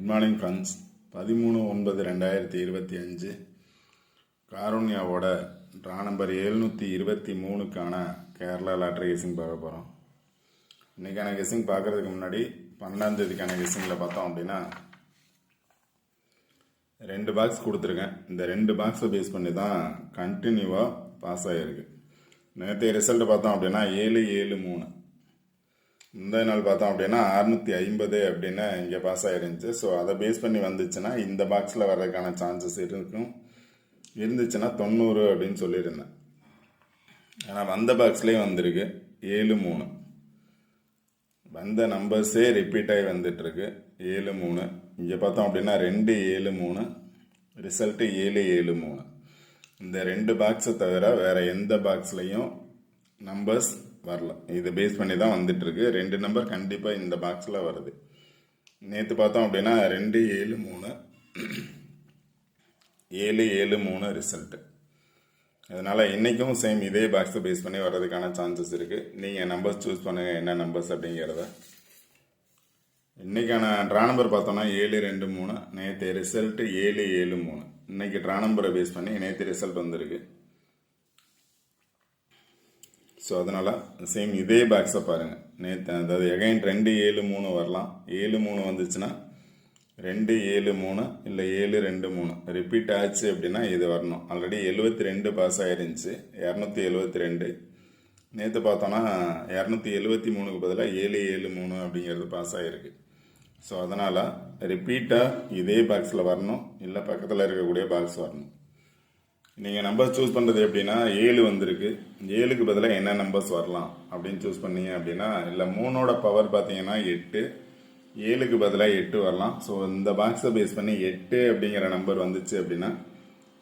Good morning friends பதிமூணு ஒன்பது ரெண்டாயிரத்தி இருபத்தி அஞ்சு. காரோன்யாவோட ட்ரா நம்பர் எழுநூற்றி இருபத்தி மூணுக்கான கேரளா லாட்ரி கெஸிங் பார்க்க போகிறோம் இன்றைக்கான கெஸிங் பார்க்குறதுக்கு முன்னாடி பன்னெண்டாந்தேதிக்கான கெஸிங்கில் பார்த்தோம் அப்படின்னா ரெண்டு பாக்ஸ் கொடுத்துருக்கேன். இந்த ரெண்டு பாக்ஸை பேஸ் பண்ணி தான் கண்டினியூவாக பாஸ் ஆகிருக்கு நேற்றைய ரிசல்ட் பார்த்தோம் அப்படின்னா ஏழு ஏழு மூணு. இந்த நாள் பார்த்தோம் அப்படின்னா அறுநூத்தி ஐம்பது அப்படின்னு இங்கே பாஸ் ஆகிருந்துச்சு ஸோ அதை பேஸ் பண்ணி வந்துச்சுன்னா இந்த பாக்ஸில் வர்றதுக்கான சான்சஸ் இருக்கும். இருந்துச்சுன்னா தொண்ணூறு அப்படின்னு சொல்லியிருந்தேன். ஆனால் வந்த பாக்ஸ்லேயே வந்திருக்கு. ஏழு மூணு. வந்த நம்பர்ஸே ரிப்பீட் ஆகி வந்துட்டுருக்கு. ஏழு மூணு. இங்கே பார்த்தோம் அப்படின்னா ரெண்டு ஏழு மூணு. ரிசல்ட்டு ஏழு ஏழு மூணு. இந்த ரெண்டு பாக்ஸை தவிர வேறு எந்த பாக்ஸ்லேயும் நம்பர்ஸ் வரல. இதை பேஸ் பண்ணி தான் வந்துட்டுருக்கு. ரெண்டு நம்பர் கண்டிப்பாக இந்த பாக்ஸில் வருது. நேற்று பார்த்தோம் அப்படின்னா ரெண்டு ஏழு மூணு. ஏழு ஏழு மூணு ரிசல்ட்டு அதனால் இன்றைக்கும் சேம் இதே பாக்ஸை பேஸ் பண்ணி வர்றதுக்கான சான்சஸ் இருக்குது நீங்கள் நம்பர்ஸ் சூஸ் பண்ணுங்கள் என்ன நம்பர்ஸ் அப்படிங்கிறத. இன்றைக்கான ட்ரா நம்பர் பார்த்தோன்னா ஏழு ரெண்டு மூணு. நேற்று ரிசல்ட்டு ஏழு ஏழு மூணு. இன்றைக்கி ட்ரா நம்பரை பேஸ் பண்ணி நேற்று ரிசல்ட் வந்திருக்கு. ஸோ அதனால் சேம் இதே பாக்ஸை பாருங்கள் நேற்று அதாவது எகைன் ரெண்டு ஏழு மூணு வரலாம். ஏழு மூணு வந்துச்சுன்னா ரெண்டு ஏழு மூணு இல்லை ஏழு ரெண்டு மூணு. ரிப்பீட் ஆச்சு அப்படின்னா இது வரணும். ஆல்ரெடி எழுபத்தி ரெண்டு பாஸ் ஆகிருந்துச்சு இரநூத்தி எழுபத்தி ரெண்டு நேற்று பார்த்தோன்னா இரநூத்தி எழுபத்தி மூணுக்கு பதிலாக ஏழு ஏழு மூணு அப்படிங்கிறது பாஸ் ஆகிருக்கு ஸோ அதனால் ரிப்பீட்டாக இதே பாக்ஸில் வரணும். இல்லை பக்கத்தில் இருக்கக்கூடிய பாக்ஸ் வரணும். நீங்கள் நம்பர் சூஸ் பண்ணுறது எப்படின்னா ஏழு வந்திருக்கு. ஏழுக்கு பதிலாக என்ன நம்பர்ஸ் வரலாம் அப்படின்னு சூஸ் பண்ணீங்க அப்படின்னா இல்லை மூணோட பவர் பார்த்தீங்கன்னா எட்டு. ஏழுக்கு பதிலாக எட்டு வரலாம். ஸோ இந்த பாக்ஸை பேஸ் பண்ணி எட்டு அப்படிங்கிற நம்பர் வந்துச்சு அப்படின்னா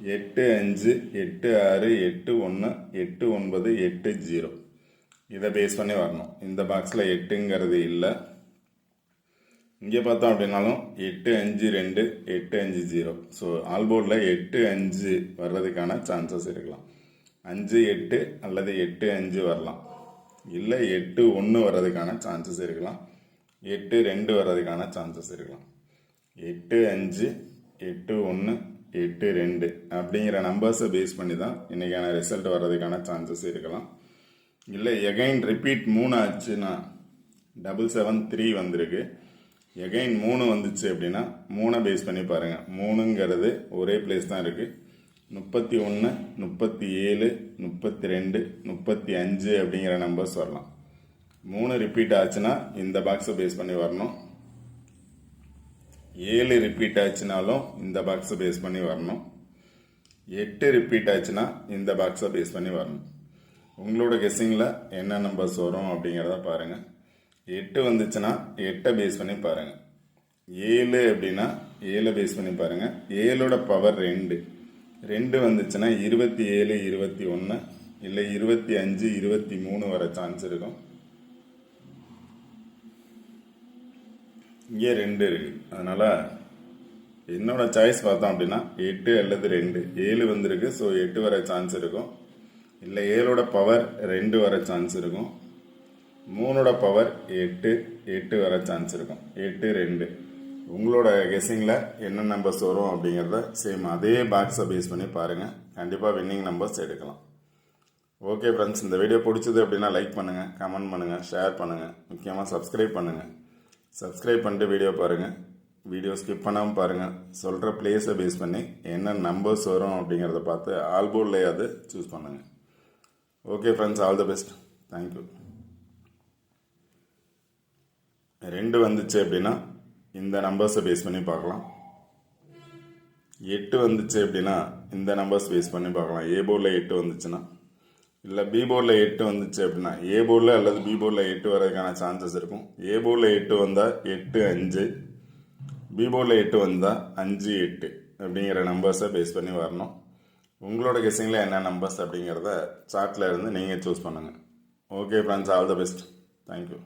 எட்டு அஞ்சு எட்டு ஆறு எட்டு ஒன்று எட்டு ஒன்பது எட்டு ஜீரோ. இதை பேஸ் பண்ணி வரணும். இந்த பாக்ஸில் எட்டுங்கிறது இல்லை. இங்கே பார்த்தோம் அப்படின்னாலும் எட்டு அஞ்சு ரெண்டு எட்டு அஞ்சு ஜீரோ. ஸோ ஆல்போர்டில் எட்டு அஞ்சு வர்றதுக்கான சான்சஸ் இருக்கலாம். அஞ்சு எட்டு அல்லது எட்டு அஞ்சு வரலாம். இல்லை எட்டு ஒன்று வர்றதுக்கான சான்சஸ் இருக்கலாம். எட்டு ரெண்டு வர்றதுக்கான சான்சஸ் இருக்கலாம். எட்டு அஞ்சு எட்டு ஒன்று எட்டு ரெண்டு அப்படிங்கிற நம்பர்ஸை பேஸ் பண்ணி தான் இன்றைக்கான ரிசல்ட் வர்றதுக்கான சான்சஸ் இருக்கலாம். இல்லை எகைன் ரிப்பீட் மூணு ஆச்சுன்னா டபுள் செவன் த்ரீ வந்திருக்கு. எகைன் மூணு வந்துச்சு அப்படின்னா மூணை பேஸ் பண்ணி பாருங்கள் மூணுங்கிறது ஒரே பிளேஸ் தான் இருக்குது முப்பத்தி ஒன்று முப்பத்தி ஏழு முப்பத்தி ரெண்டு முப்பத்தி அஞ்சு அப்படிங்கிற நம்பர்ஸ் வரலாம். மூணு ரிப்பீட் ஆச்சுன்னா இந்த பாக்ஸை பேஸ் பண்ணி வரணும். ஏழு ரிப்பீட் ஆச்சுனாலும் இந்த பாக்ஸை பேஸ் பண்ணி வரணும். எட்டு ரிப்பீட் ஆச்சுன்னா இந்த பாக்ஸை பேஸ் பண்ணி வரணும். உங்களோட கெஸ்ஸிங்கில் என்ன நம்பர்ஸ் வரும் அப்படிங்கிறத பாருங்கள் எட்டு வந்துச்சுன்னா எட்டை பேஸ் பண்ணி பாருங்கள் ஏழு அப்படின்னா ஏழை பேஸ் பண்ணி பாருங்கள் ஏழோட பவர் ரெண்டு. ரெண்டு வந்துச்சுன்னா இருபத்தி ஏழு இருபத்தி ஒன்று இல்லை இருபத்தி அஞ்சு இருபத்தி மூணு வர சான்ஸ் இருக்கும். இங்கே ரெண்டு இருக்குது அதனால் என்னோட சாய்ஸ் பார்த்தோம் அப்படின்னா எட்டு அல்லது ரெண்டு. ஏழு வந்திருக்கு ஸோ எட்டு வர சான்ஸ் இருக்கும். இல்லை ஏழோட பவர் ரெண்டு வர சான்ஸ் இருக்கும். மூணோட பவர் எட்டு எட்டு வர சான்ஸ் இருக்கும். எட்டு ரெண்டு. உங்களோட கெஸ்ஸிங்கில் என்ன நம்பர்ஸ் வரும் அப்படிங்கிறத சேம் அதே பாக்ஸை பேஸ் பண்ணி பாருங்கள் கண்டிப்பாக வின்னிங் நம்பர்ஸ் எடுக்கலாம். ஓகே ஃப்ரெண்ட்ஸ் இந்த வீடியோ பிடிச்சது அப்படின்னா லைக் பண்ணுங்கள் கமெண்ட் பண்ணுங்கள் ஷேர் பண்ணுங்கள் முக்கியமாக சப்ஸ்கிரைப் பண்ணுங்கள் சப்ஸ்கிரைப் பண்ணிட்டு வீடியோ பாருங்கள் வீடியோ ஸ்கிப் பண்ணாமல் பாருங்கள் சொல்கிற பிளேஸை பேஸ் பண்ணி என்ன நம்பர்ஸ் வரும் அப்படிங்கிறத பார்த்து ஆல்போர்ட்லேயாவது சூஸ் பண்ணுங்கள் okay friends all the best thank you ரெண்டு வந்துச்சு அப்படின்னா இந்த நம்பர்ஸை பேஸ் பண்ணி பார்க்கலாம். எட்டு வந்துச்சு அப்படின்னா இந்த நம்பர்ஸ் பேஸ் பண்ணி பார்க்கலாம். ஏ போர்டில் எட்டு வந்துச்சுன்னா. இல்லை பி போர்டில் எட்டு வந்துச்சு அப்படின்னா ஏ போர்டில் அல்லது பி போர்டில் எட்டு வரதுக்கான சான்சஸ் இருக்கும். ஏ போர்டில் எட்டு வந்தால் எட்டு அஞ்சு. பி போர்டில் எட்டு வந்தால் அஞ்சு எட்டு அப்படிங்கிற நம்பர்ஸை பேஸ் பண்ணி வரணும். உங்களோட கெஸ்ஸிங்கில் என்ன நம்பர்ஸ் அப்படிங்கிறத சார்ட்டில் இருந்து நீங்கள் சூஸ் பண்ணுங்கள் okay friends all the best thank you